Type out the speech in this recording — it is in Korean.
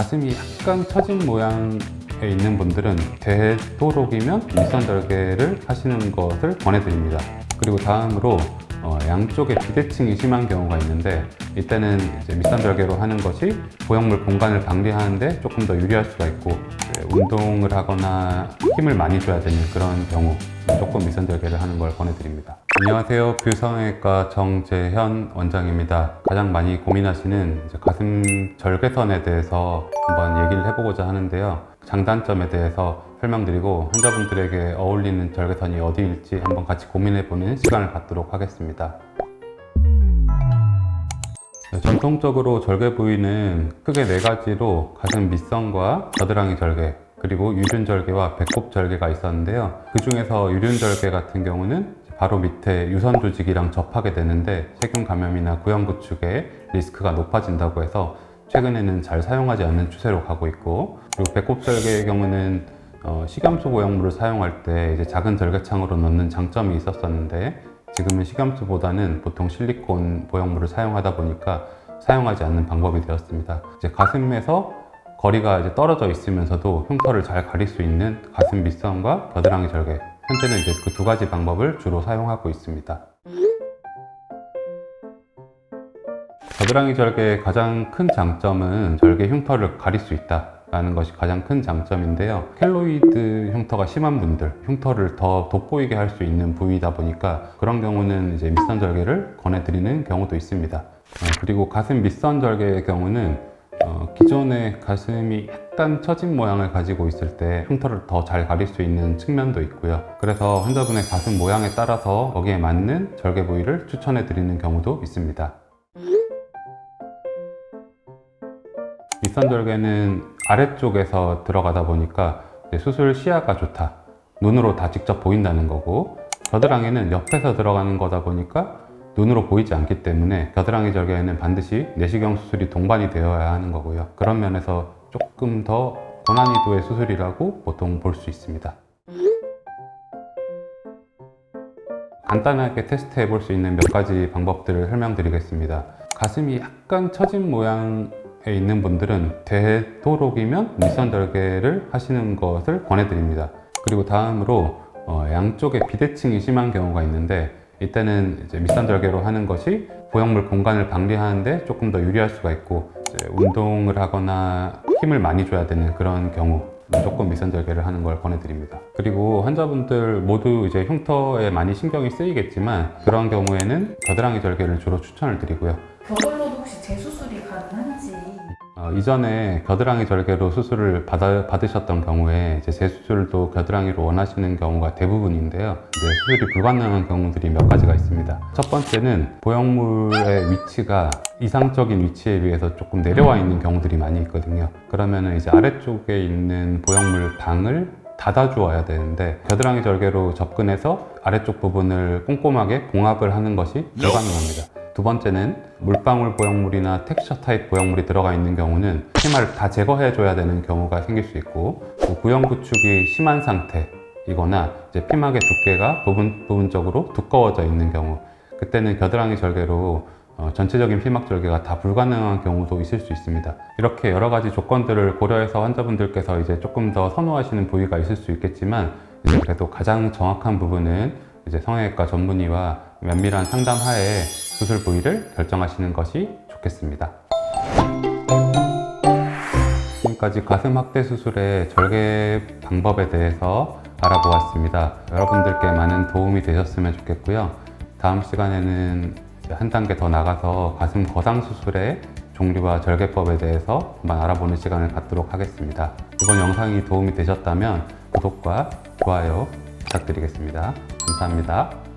가슴이 약간 처진 모양에 있는 분들은 되도록이면 윗선 절개를 하시는 것을 권해드립니다. 그리고 다음으로 어, 양쪽에 비대칭이 심한 경우가 있는데 이때는 이제 밑선 절개로 하는 것이 보형물 공간을 방지하는데 조금 더 유리할 수가 있고 이제 운동을 하거나 힘을 많이 줘야 되는 그런 경우 조금 밑선 절개를 하는 걸 권해드립니다. 안녕하세요. 뷰성형외과 정재현 원장입니다. 가장 많이 고민하시는 가슴 절개선에 대해서 한번 얘기를 해보고자 하는데요. 장단점에 대해서 설명드리고 환자분들에게 어울리는 절개선이 어디일지 한번 같이 고민해보는 시간을 갖도록 하겠습니다. 네, 전통적으로 절개 부위는 크게 네 가지로 가슴 밑선과 겨드랑이 절개, 그리고 유륜 절개와 배꼽 절개가 있었는데요. 그 중에서 유륜 절개 같은 경우는 바로 밑에 유선 조직이랑 접하게 되는데 세균 감염이나 구형 구축의 리스크가 높아진다고 해서 최근에는 잘 사용하지 않는 추세로 가고 있고 그리고 배꼽 절개의 경우는 어, 식염수 보형물을 사용할 때 이제 작은 절개창으로 넣는 장점이 있었었는데 지금은 식염수보다는 보통 실리콘 보형물을 사용하다 보니까 사용하지 않는 방법이 되었습니다. 이제 가슴에서 거리가 이제 떨어져 있으면서도 흉터를 잘 가릴 수 있는 가슴 밑선과 겨드랑이 절개. 현재는 이제 그 두 가지 방법을 주로 사용하고 있습니다. 겨드랑이 절개의 가장 큰 장점은 절개 흉터를 가릴 수 있다 라는 것이 가장 큰 장점인데요. 켈로이드 흉터가 심한 분들, 흉터를 더 돋보이게 할 수 있는 부위이다 보니까 그런 경우는 이제 밑선 절개를 권해드리는 경우도 있습니다. 어, 그리고 가슴 밑선 절개의 경우는 어, 기존의 가슴이 약간 처진 모양을 가지고 있을 때 흉터를 더 잘 가릴 수 있는 측면도 있고요. 그래서 환자분의 가슴 모양에 따라서 거기에 맞는 절개 부위를 추천해 드리는 경우도 있습니다. 밑선 절개는 아래쪽에서 들어가다 보니까 수술 시야가 좋다. 눈으로 다 직접 보인다는 거고 겨드랑이는 옆에서 들어가는 거다 보니까 눈으로 보이지 않기 때문에 겨드랑이 절개에는 반드시 내시경 수술이 동반이 되어야 하는 거고요. 그런 면에서 조금 더 고난이도의 수술이라고 보통 볼 수 있습니다. 간단하게 테스트해 볼 수 있는 몇 가지 방법들을 설명드리겠습니다. 가슴이 약간 처진 모양에 있는 분들은 되도록이면 밑선 절개를 하시는 것을 권해드립니다. 그리고 다음으로 어, 양쪽에 비대칭이 심한 경우가 있는데 이때는 이제 밑선 절개로 하는 것이 보형물 공간을 방지하는데 조금 더 유리할 수가 있고 운동을 하거나 힘을 많이 줘야 되는 그런 경우 무조건 밑선 절개를 하는 걸 권해드립니다. 그리고 환자분들 모두 이제 흉터에 많이 신경이 쓰이겠지만 그런 경우에는 겨드랑이 절개를 주로 추천을 드리고요. 저절로도 혹시 재수술이 가능한지 어, 이전에 겨드랑이 절개로 수술을 받아, 받으셨던 경우에 이제 재수술도 겨드랑이로 원하시는 경우가 대부분인데요. 이제 수술이 불가능한 경우들이 몇 가지가 있습니다. 첫 번째는 보형물의 위치가 이상적인 위치에 비해서 조금 내려와 있는 경우들이 많이 있거든요. 그러면은 이제 아래쪽에 있는 보형물 방을 닫아주어야 되는데 겨드랑이 절개로 접근해서 아래쪽 부분을 꼼꼼하게 봉합을 하는 것이 불가능합니다. 두 번째는 물방울 보형물이나 텍스처 타입 보형물이 들어가 있는 경우는 피마를 다 제거해 줘야 되는 경우가 생길 수 있고 또 구형 구축이 심한 상태이거나 이제 피막의 두께가 부분 부분적으로 두꺼워져 있는 경우 그때는 겨드랑이 절개로 어, 전체적인 피막 절개가 다 불가능한 경우도 있을 수 있습니다. 이렇게 여러 가지 조건들을 고려해서 환자분들께서 이제 조금 더 선호하시는 부위가 있을 수 있겠지만 이제 그래도 가장 정확한 부분은 이제 성형외과 전문의와 면밀한 상담 하에 수술 부위를 결정하시는 것이 좋겠습니다. 지금까지 가슴 확대 수술의 절개 방법에 대해서 알아보았습니다. 여러분들께 많은 도움이 되셨으면 좋겠고요. 다음 시간에는 한 단계 더 나가서 가슴 거상 수술의 종류와 절개법에 대해서 한번 알아보는 시간을 갖도록 하겠습니다. 이번 영상이 도움이 되셨다면 구독과 좋아요 부탁드리겠습니다. 감사합니다.